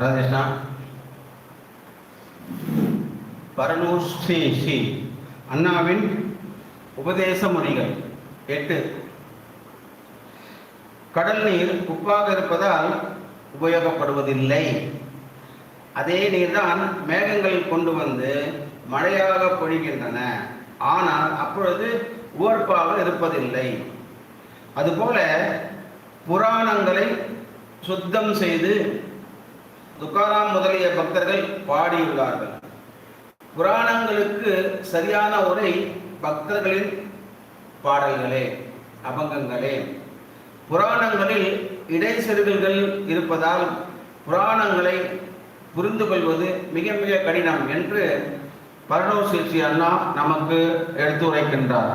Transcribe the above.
ராதேஷ்ணா பரனூர் ஸ்ரீ ஸ்ரீ அண்ணாவின் உபதேச முனிகள் எட்டு। கடல் நீர் உப்பாக இருப்பதால் உபயோகப்படுவதில்லை. அதே நீர்தான் மேகங்கள் கொண்டு வந்து மழையாக பொழிகின்றன. ஆனால் அப்பொழுது உவர்ப்பாக இருப்பதில்லை. அதுபோல புராணங்களை சுத்தம் செய்து துக்காராம் முதலிய பக்தர்கள் பாடியுள்ளார்கள். புராணங்களுக்கு சரியான உரை பக்தர்களின் பாடல்களே அபங்கங்களே. புராணங்களில் இடைச்செருகல்கள் இருப்பதால் புராணங்களை புரிந்து கொள்வது மிக மிக கடினம் என்று பரணோசிச்சி அண்ணா நமக்கு எடுத்துரைக்கின்றார்.